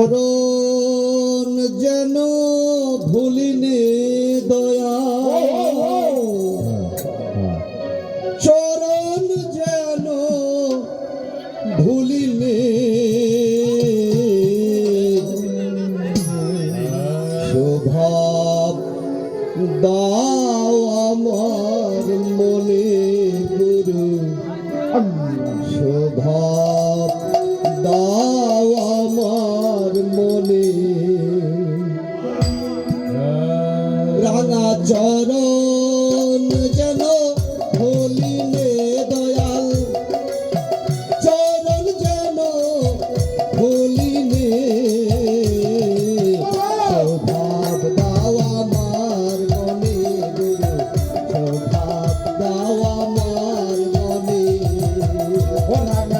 চরণ যেন ভুলিনে দয়া। চরণ যেন ভুলিনে। শোভা দাও আমার When I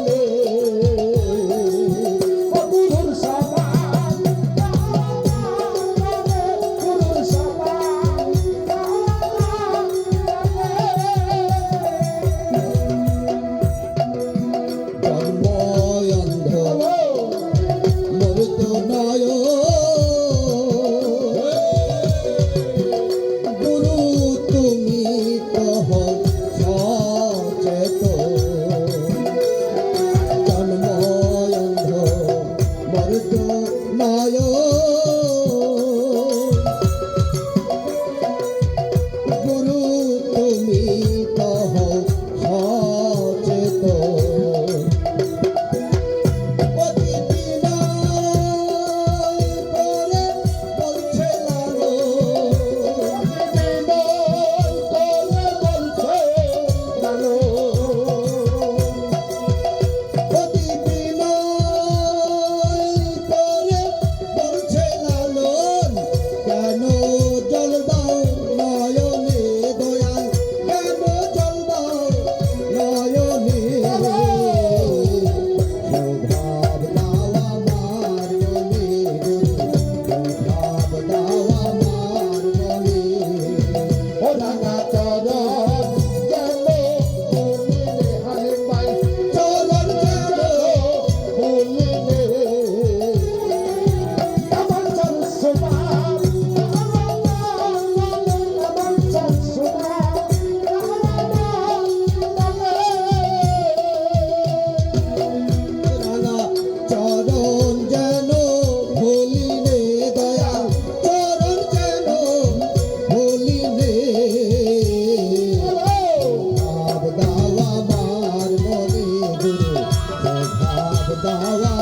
দাওয়া